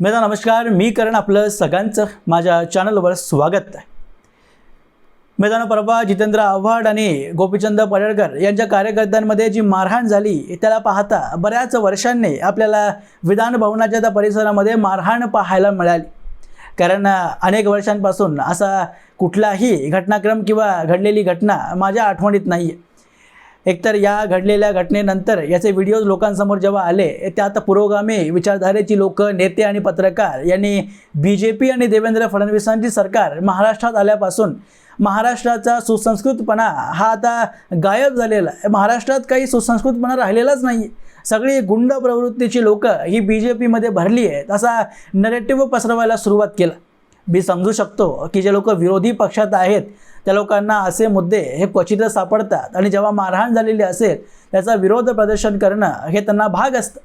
मेरा नमस्कार मी करण आपलं सगळ्यांचं माझ्या चॅनलवर स्वागत आहे. मैदान परवा जितेंद्र आव्हाड आणि गोपीचंद पडळकर यांच्या कार्यकर्त्यांमध्ये जी मारहाण झाली त्याला पाहता बऱ्याच वर्षांनी आपल्याला विधान भवनाच्या त्या परिसरामध्ये मारहाण पाहायला मिळाली. कारण अनेक वर्षांपासून असा कुठलाही घटनाक्रम किंवा घडलेली घटना माझ्या आठवणीत नाही आहे एकतर या घडलेल्या घटनेनंतर याचे व्हिडिओज लोकांसमोर जेव्हा आले त्यात पुरोगामी विचारधारेची लोक नेते आणि पत्रकार यांनी बी जे पी आणि देवेंद्र फडणवीसांची सरकार महाराष्ट्रात आल्यापासून महाराष्ट्राचा सुसंस्कृतपणा हा आता गायब झालेला आहे. महाराष्ट्रात काही सुसंस्कृतपणा राहिलेलाच नाही. सगळी गुंड प्रवृत्तीची लोकं ही बी जे पीमध्ये भरली आहेत असा नरेटिव्ह पसरवायला सुरुवात केला. मी समजू शकतो की जे लोक विरोधी पक्षात आहेत त्या लोकांना असे मुद्दे हे क्वचितच सापडतात. आणि जेव्हा मारहाण झालेली असेल त्याचा विरोध प्रदर्शन करणं हे त्यांना भाग असतं.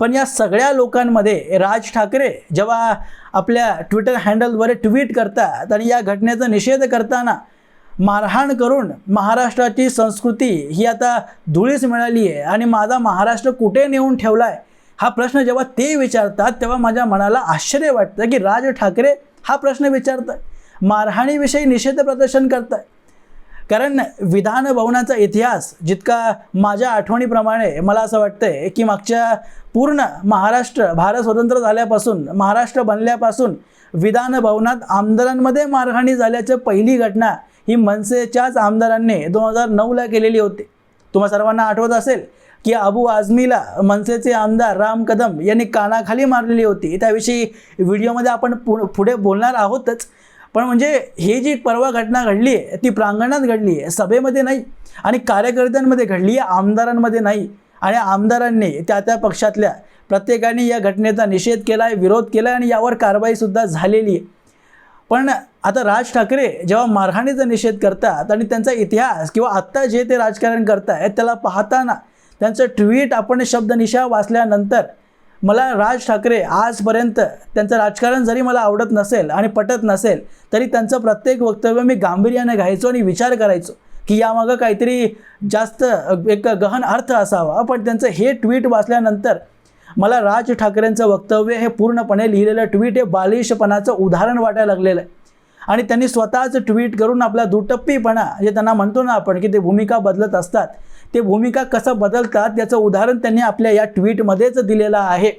पण या सगळ्या लोकांमध्ये राज ठाकरे जेव्हा आपल्या ट्विटर हँडलद्वारे ट्विट करतात आणि या घटनेचा निषेध करताना मारहाण करून महाराष्ट्राची संस्कृती ही आता धुळीस मिळाली आहे आणि माझा महाराष्ट्र कुठे नेऊन ठेवला आहे हा प्रश्न जेव्हा ते विचारतात तेव्हा माझ्या मनाला आश्चर्य वाटतं की राज ठाकरे हा प्रश्न विचारत आहे मारहाणीविषयी निषेध प्रदर्शन करत आहे कारण विधान भवनाचा इतिहास जितका माझ्या आठवणीप्रमाणे मला असं वाटतंय की मागच्या पूर्ण महाराष्ट्र भारत स्वतंत्र झाल्यापासून महाराष्ट्र बनल्यापासून विधान भवनात आमदारांमध्ये मारहाणी झाल्याची पहिली घटना ही मनसेच्याच आमदारांनी दोन हजार नऊला केलेली होती. तुम्हा सर्वांना आठवत असेल की अबू आझमीला मनसेचे आमदार राम कदम यांनी कानाखाली मारलेली होती. त्याविषयी व्हिडिओमध्ये आपण पु पुढे बोलणार आहोतच. पण म्हणजे ही जी परवा घटना घडली आहे ती प्रांगणात घडली आहे सभेमध्ये नाही आणि कार्यकर्त्यांमध्ये घडली आहे आमदारांमध्ये नाही. आणि आमदारांनी त्या त्या पक्षातल्या प्रत्येकाने या घटनेचा निषेध केला आहे विरोध केला आहे आणि यावर कारवाईसुद्धा झालेली आहे. पण आता राज ठाकरे जेव्हा मारहाणीचा निषेध करतात आणि त्यांचा इतिहास किंवा आत्ता जे ते राजकारण करतायत त्याला पाहताना त्यांचं ट्विट आपण शब्दनिशा वाचल्यानंतर मला राज ठाकरे आजपर्यंत त्यांचं राजकारण जरी मला आवडत नसेल आणि पटत नसेल तरी त्यांचं प्रत्येक वक्तव्य मी गांभीर्याने घ्यायचो आणि विचार करायचो की यामागं काहीतरी जास्त एक गहन अर्थ असावा. पण त्यांचं हे ट्विट वाचल्यानंतर मला राज ठाकरेंचं वक्तव्य हे पूर्णपणे लिहिलेलं ट्विट हे बालिशपणाचं उदाहरण वाटायला लागलेलं आहे. आणि त्यांनी स्वतःच ट्विट करून आपला दुटप्पीपणा जे त्यांना म्हणतो ना आपण की ते भूमिका बदलत असतात ते भूमिका कसं बदलतात याचं उदाहरण त्यांनी आपल्या या ट्विटमध्येच दिलेलं आहे.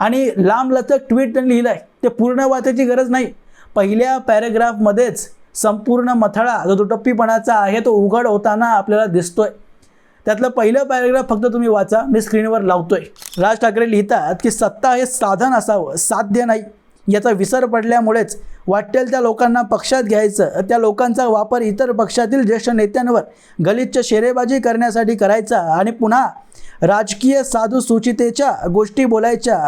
आणि लांबलचक ट्विट त्यांनी लिहिलं आहे ते पूर्ण वाचायची गरज नाही. पहिल्या पॅरेग्राफमध्येच संपूर्ण मथळा जो दुटप्पीपणाचा आहे तो उघड होताना आपल्याला दिसतोय. त्यातलं पहिलं पॅरेग्राफ फक्त तुम्ही वाचा. मी स्क्रीनवर लावतोय. राज ठाकरे लिहितात की सत्ता हे साधन असावं साध्य नाही. याचा विसर पडल्यामुळेच वाटेल त्या लोकांना पक्षात घ्यायचं. त्या लोकांचा वापर इतर पक्षातील ज्येष्ठ नेत्यांवर गलिच्छ शेरेबाजी करण्यासाठी करायचा आणि पुन्हा राजकीय साधू सूचितेच्या गोष्टी बोलायच्या.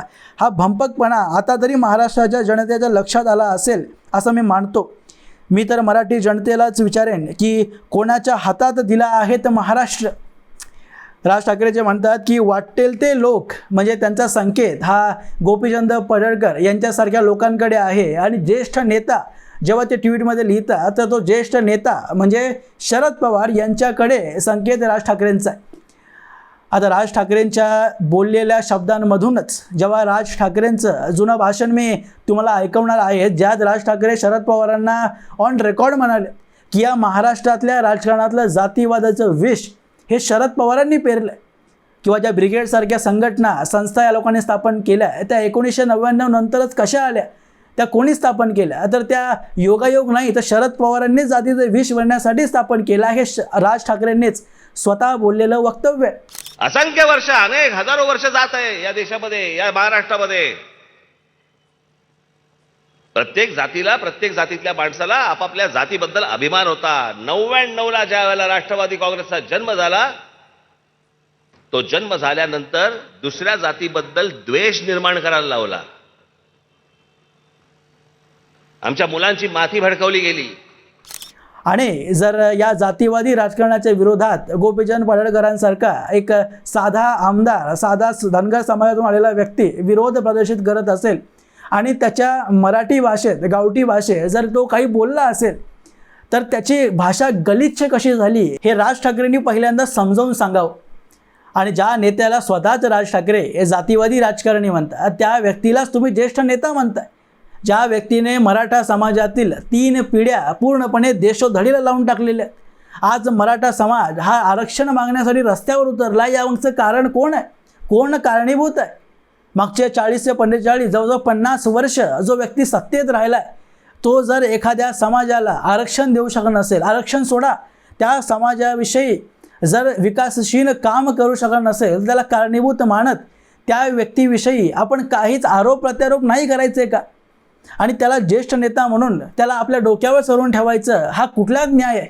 हा भंपकपणा आता तरी महाराष्ट्राच्या जनतेच्या लक्षात आला असेल असं मी मानतो. मी तर मराठी जनतेलाच विचारेन की कोणाच्या हातात दिला आहे तर महाराष्ट्र? राज ठाकरेचे म्हणतात की वाटेल ते लोक म्हणजे त्यांचा संकेत हा गोपीचंद पडळकर यांच्यासारख्या लोकांकडे आहे. आणि ज्येष्ठ नेता जेव्हा ते ट्विटमध्ये लिहितात तर तो ज्येष्ठ नेता म्हणजे शरद पवार यांच्याकडे संकेत राज ठाकरेंचा आहे. आता राज ठाकरेंच्या बोललेल्या शब्दांमधूनच जेव्हा राज ठाकरेंचं जुनं भाषण मी तुम्हाला ऐकवणार आहे ज्यात राज ठाकरे शरद पवारांना ऑन रेकॉर्ड म्हणाले की या महाराष्ट्रातल्या राजकारणातलं जातीवादाचं विष हे शरद पवारांनी पेरलं किंवा ज्या ब्रिगेडसारख्या संघटना संस्था या लोकांनी स्थापन केल्या त्या एकोणीसशे नव्याण्णव नंतरच कशा आल्या? त्या कोणी स्थापन केल्या? तर त्या योगायोग नाही तर शरद पवारांनीच जातीचं विष भरण्यासाठी स्थापन केलं हे श राज ठाकरेंनीच स्वतः बोललेलं वक्तव्य असंख्य वर्ष अनेक हजारो वर्ष जात आहे या देशामध्ये या महाराष्ट्रामध्ये. प्रत्येक जातीला प्रत्येक जातीतल्या माणसाला आपापल्या जातीबद्दल अभिमान होता. नव्याण्णवला ज्या वेळेला राष्ट्रवादी काँग्रेसचा जन्म झाला तो जन्म झाल्यानंतर दुसऱ्या जातीबद्दल द्वेष निर्माण करायला लावला. आमच्या मुलांची माथी भडकवली गेली. आणि जर या जातीवादी राजकारणाच्या विरोधात गोपीचंद पडळकरांसारखा एक साधा आमदार साधा धनगर समाजातून आलेला व्यक्ती विरोध प्रदर्शित करत असेल आणि त्याच्या मराठी भाषेत गावठी भाषेत जर तो काही बोलला असेल तर त्याची भाषा गलिच्छ कशी झाली हे राज ठाकरेंनी पहिल्यांदा समजावून सांगावं. आणि ज्या नेत्याला स्वतःच राज ठाकरे हे जातीवादी राजकारणी म्हणतात त्या व्यक्तीलाच तुम्ही ज्येष्ठ नेता म्हणताय. ज्या व्यक्तीने मराठा समाजातील तीन पिढ्या पूर्णपणे देशोधडीला लावून टाकलेल्या आज मराठा समाज हा आरक्षण मागण्यासाठी रस्त्यावर उतरला यावरचं कारण कोण आहे? कोण कारणीभूत आहे? मागच्या चाळीस ते पंचेचाळीस जवळजवळ पन्नास वर्ष जो व्यक्ती सत्तेत राहिला आहे तो जर एखाद्या समाजाला आरक्षण देऊ शकत नसेल आरक्षण सोडा. त्या समाजाविषयी जर विकासशील काम करू शकत नसेल त्याला कारणीभूत मानत त्या व्यक्तीविषयी आपण काहीच आरोप प्रत्यारोप नाही करायचे का? आणि त्याला ज्येष्ठ नेता म्हणून त्याला आपल्या डोक्यावर सरून ठेवायचं हा कुठला न्याय आहे?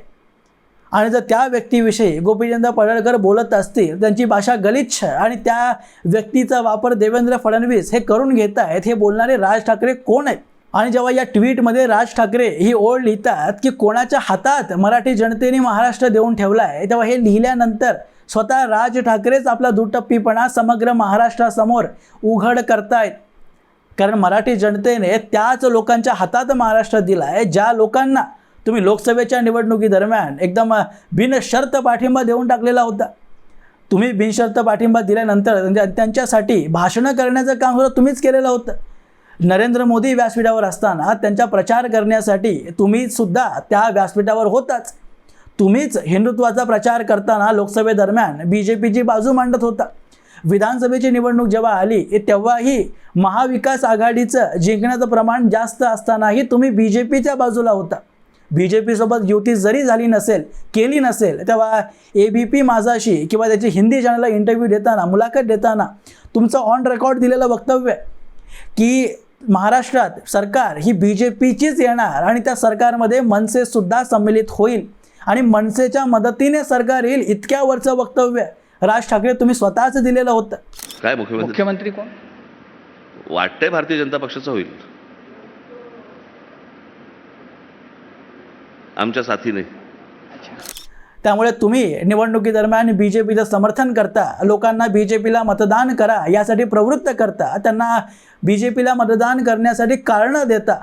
आणि जर त्या व्यक्तीविषयी गोपीचंद पडळकर बोलत असतील त्यांची भाषा गलिच्छ आणि त्या व्यक्तीचा वापर देवेंद्र फडणवीस हे करून घेत आहेत हे बोलणारे राज ठाकरे कोण आहेत? आणि जेव्हा या ट्विटमध्ये राज ठाकरे ही ओळ लिहितात की कोणाच्या हातात मराठी जनतेने महाराष्ट्र देऊन ठेवला आहे तेव्हा हे लिहिल्यानंतर स्वतः राज ठाकरेच आपला दुटप्पीपणा समग्र महाराष्ट्रासमोर उघड करतायत. कारण मराठी जनतेने त्याच लोकांच्या हातात महाराष्ट्र दिला आहे ज्या लोकांना तुम्ही लोकसभेच्या निवडणुकीदरम्यान एकदम बिनशर्त पाठिंबा देऊन टाकलेला होता. तुम्ही बिनशर्त पाठिंबा दिल्यानंतर त्या- त्यांच्यासाठी भाषणं करण्याचं काम सुद्धा तुम्हीच केलेलं होतं. नरेंद्र मोदी व्यासपीठावर असताना त्यांचा प्रचार करण्यासाठी तुम्ही सुद्धा त्या व्यासपीठावर होताच. तुम्हीच हिंदुत्वाचा प्रचार करताना लोकसभेदरम्यान बी जे पीची बाजू मांडत होता. विधानसभेची निवडणूक जेव्हा आली तेव्हाही महाविकास आघाडीचं जिंकण्याचं प्रमाण जास्त असतानाही तुम्ही बी जे पीच्या बाजूला होता. बी जे पीसोबत युती जरी झाली नसेल केली नसेल तेव्हा ए बी पी माझाशी किंवा त्याची हिंदी चॅनलला इंटरव्ह्यू देताना मुलाखत देताना तुमचं ऑन रेकॉर्ड दिलेलं वक्तव्य की महाराष्ट्रात सरकार ही बी जे पीचीच येणार आणि त्या सरकारमध्ये मनसेसुद्धा सम्मिलित होईल आणि मनसेच्या मदतीने सरकार येईल इतक्यावरचं वक्तव्य. राज ठाकरे तुम्ही स्वतःच दिलेलं होतं. काय मुख्यमंत्री? मुख्यमंत्री कोण? वाटतंय भारतीय जनता पक्षाचं होईल. आमच्या साथीने. त्यामुळे तुम्ही निवडणुकीदरम्यान बी जे पीचं समर्थन करता लोकांना बी जे पीला मतदान करा यासाठी प्रवृत्त करता त्यांना बी जे पीला मतदान करण्यासाठी कारणं देता.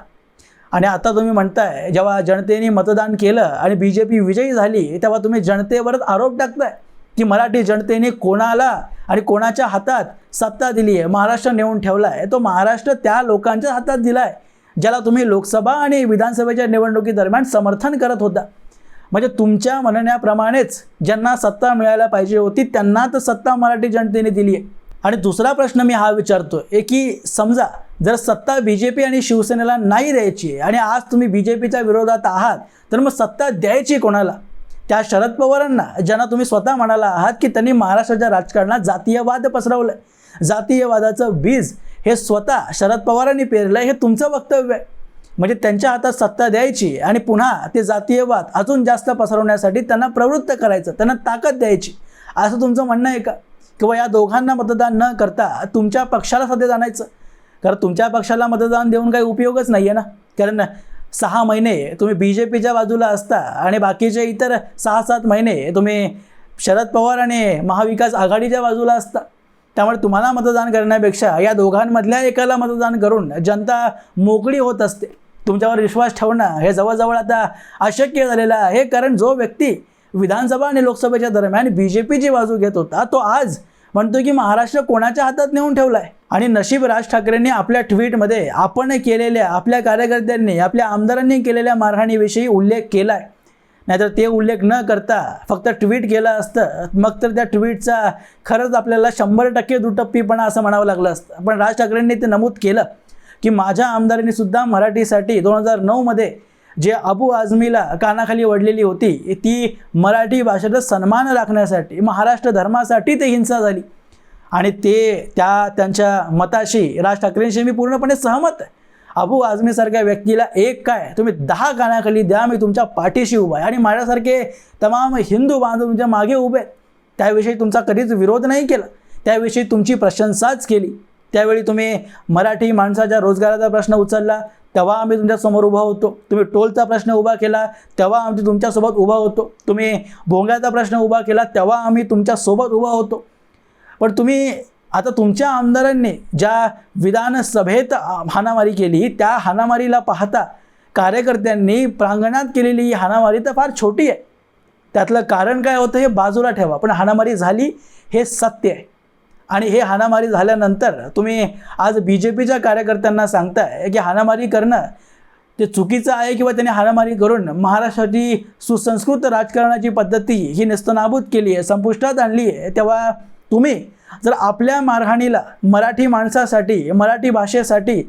आणि आता तुम्ही म्हणताय जेव्हा जनतेने मतदान केलं आणि बी जे पी विजयी झाली तेव्हा तुम्ही जनतेवरच आरोप टाकताय की मराठी जनतेने कोणाला आणि कोणाच्या हातात सत्ता दिली आहे महाराष्ट्र नेऊन ठेवला आहे तो महाराष्ट्र त्या लोकांच्या हातात दिला आहे ज्याला तुम्ही लोकसभा आणि विधानसभेच्या निवडणुकीदरम्यान समर्थन करत होता. म्हणजे तुमच्या म्हणण्याप्रमाणेच ज्यांना सत्ता मिळायला पाहिजे होती त्यांना तर सत्ता मराठी जनतेने दिली आहे आणि दुसरा प्रश्न मी हा विचारतो आहे की समजा जर सत्ता बी जे पी आणि शिवसेनेला नाही द्यायची आहे आणि आज तुम्ही बी जे पीच्या विरोधात आहात तर मग सत्ता द्यायची कोणाला? त्या शरद पवारांना ज्यांना तुम्ही स्वतः म्हणाला आहात की त्यांनी महाराष्ट्राच्या राजकारणात जातीयवाद पसरवलं जातीयवादाचं बीज हे स्वतः शरद पवारांनी पेरलं हे तुमचं वक्तव्य आहे. म्हणजे त्यांच्या हातात सत्ता द्यायची आणि पुन्हा ते जातीयवाद अजून जास्त पसरवण्यासाठी त्यांना प्रवृत्त करायचं त्यांना ताकद द्यायची. असं तुमचं म्हणणं आहे का? किंवा या दोघांना मतदान न करता तुमच्या पक्षाला सध्या जाणायचं? कारण तुमच्या पक्षाला मतदान देऊन काही उपयोगच नाही आहे ना? कारण सहा महिने तुम्ही बी जे पीच्या बाजूला असता आणि बाकीचे इतर सहा सात महिने तुम्ही शरद पवार आणि महाविकास आघाडीच्या बाजूला असता. त्यामुळे तुम्हाला मतदान करण्यापेक्षा या दोघांमधल्या एकाला मतदान करून जनता मोकळी होत असते. तुमच्यावर विश्वास ठेवणं हे जवळजवळ आता अशक्य झालेलं आहे. कारण जो व्यक्ती विधानसभा आणि लोकसभेच्या दरम्यान बी जे पीची बाजू घेत होता तो आज म्हणतो की महाराष्ट्र कोणाच्या हातात नेऊन ठेवला आहे आणि नशीब राज ठाकरेंनी आपल्या ट्विटमध्ये आपण केलेल्या आपल्या कार्यकर्त्यांनी आपल्या आमदारांनी केलेल्या मारहाणीविषयी उल्लेख केला आहे नाहीतर ते उल्लेख न करता फक्त ट्विट केलं असतं. मग तर त्या ट्विटचा खरंच आपल्याला शंभर टक्के दुटप्पीपणा असं म्हणावं लागलं असतं. पण राज ठाकरेंनी ते नमूद केलं की माझ्या आमदारांनी सुद्धा मराठीसाठी दोन हजार नऊमध्ये जे अबू आझमीला कानाखाली ओढलेली होती ती मराठी भाषेचा सन्मान राखण्यासाठी महाराष्ट्र धर्मासाठी ते हिंसा झाली. आणि ते त्या त्यांच्या मताशी राज ठाकरेंशी मी पूर्णपणे सहमत आहे. अबू आझमीसारख्या व्यक्तीला एक काय? तुम्ही दहा कानाखाली द्या मी तुमच्या पाठीशी उभा आहे. आणि माझ्यासारखे तमाम हिंदू बांधव तुमच्या मागे उभे आहेत. त्याविषयी तुमचा कधीच विरोध नाही केला. त्याविषयी तुमची प्रशंसाच केली. त्यावेळी तुम्ही मराठी माणसाच्या रोजगाराचा प्रश्न उचलला. तेव्हा आम्ही तुमच्यासमोर उभा होतो. तुम्ही टोलचा प्रश्न उभा केला. तेव्हा आम्ही तुमच्यासोबत उभा होतो. तुम्ही भोंग्याचा प्रश्न उभा केला. तेव्हा आम्ही तुमच्यासोबत उभा होतो. पण तुम्ही आता तुमच्या आमदारांनी ज्या विधानसभेत हाणामारी केली त्या हाणामारीला पाहता कार्यकर्त्यांनी प्रांगणात केलेली ही हाणामारी तर फार छोटी आहे. त्यातलं कारण काय होतं हे बाजूला ठेवा. पण हाणामारी झाली हे सत्य आहे. आणि हे हाणामारी झाल्यानंतर तुम्ही आज बी जे पीच्या कार्यकर्त्यांना सांगताय की हाणामारी करणं ते चुकीचं आहे किंवा त्यांनी हाणामारी करून महाराष्ट्राची सुसंस्कृत राजकारणाची पद्धती ही नेस्तनाबूत केली आहे संपुष्टात आणली आहे. तेव्हा तुम्ही जर आपल्या मारहाणीला मराठी माणसासाठी मराठी भाषेसाठी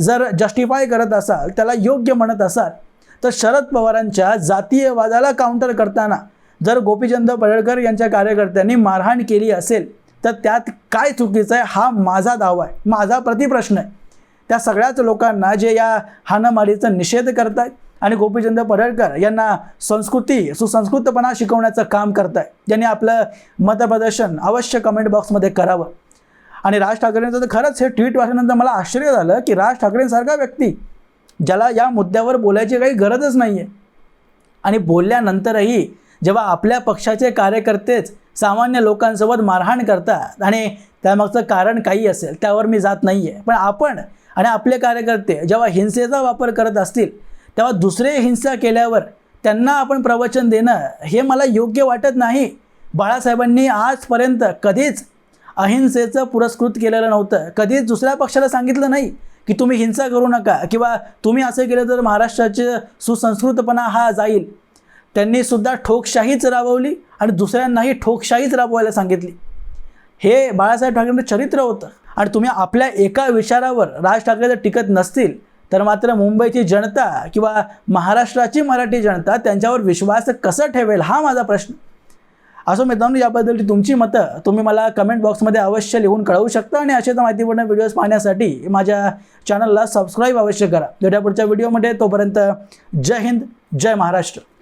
जर जस्टिफाय करत असाल त्याला योग्य म्हणत असाल तर शरद पवारांच्या जातीयवादाला काउंटर करताना जर गोपीचंद पडळकर यांच्या कार्यकर्त्यांनी मारहाण केली असेल तर त्यात काय चुकीचं आहे हा माझा दावा आहे माझा प्रतिप्रश्न आहे. त्या सगळ्याच लोकांना जे या हाणामारीचा निषेध करत आहेत आणि गोपीचंद पडळकर यांना संस्कृती सुसंस्कृतपणा शिकवण्याचं काम करत आहे ज्यांनी आपलं मतप्रदर्शन अवश्य कमेंट बॉक्समध्ये करावं. आणि राज ठाकरेंचं तर खरंच हे ट्विट वाचल्यानंतर मला आश्चर्य झालं की राज ठाकरेंसारखा व्यक्ती ज्याला या मुद्द्यावर बोलायची काही गरजच नाही आहे आणि बोलल्यानंतरही जेव्हा आपल्या पक्षाचे कार्यकर्तेच सामान्य लोकांसोबत मारहाण करतात आणि त्यामागचं कारण काही असेल त्यावर मी जात नाही आहे पण आपण आणि आपले कार्यकर्ते जेव्हा हिंसेचा वापर करत असतील तेव्हा दुसरे हिंसा केल्यावर त्यांना आपण प्रवचन देणं हे मला योग्य वाटत नाही. बाळासाहेबांनी आजपर्यंत कधीच अहिंसेचं पुरस्कृत केलेलं नव्हतं. कधीच दुसऱ्या पक्षाला सांगितलं नाही की तुम्ही हिंसा करू नका किंवा तुम्ही असं केलं तर महाराष्ट्राचे सुसंस्कृतपणा हा जाईल. त्यांनी सुद्धा ठोकशाहीच राबवली आणि दुसऱ्यांनाही ठोकशाहीच राबवायला सांगितली. हे बाळासाहेब ठाकरेंचं चरित्र होतं. आणि तुम्ही आपल्या एका विचारावर राज ठाकरे जर टिकत नसतील तर मात्र मुंबईची जनता किंवा महाराष्ट्राची मराठी जनता त्यांच्यावर विश्वास कसं ठेवेल हा माझा प्रश्न. असो मित्रांनो याबद्दलची तुमची मतं तुम्ही मला कमेंट बॉक्समध्ये अवश्य लिहून कळवू शकता आणि असेच माहितीपूर्ण व्हिडिओज पाहण्यासाठी माझ्या चॅनलला सबस्क्राईब अवश्य करा. भेटा पुढच्या व्हिडिओमध्ये तोपर्यंत जय हिंद जय महाराष्ट्र.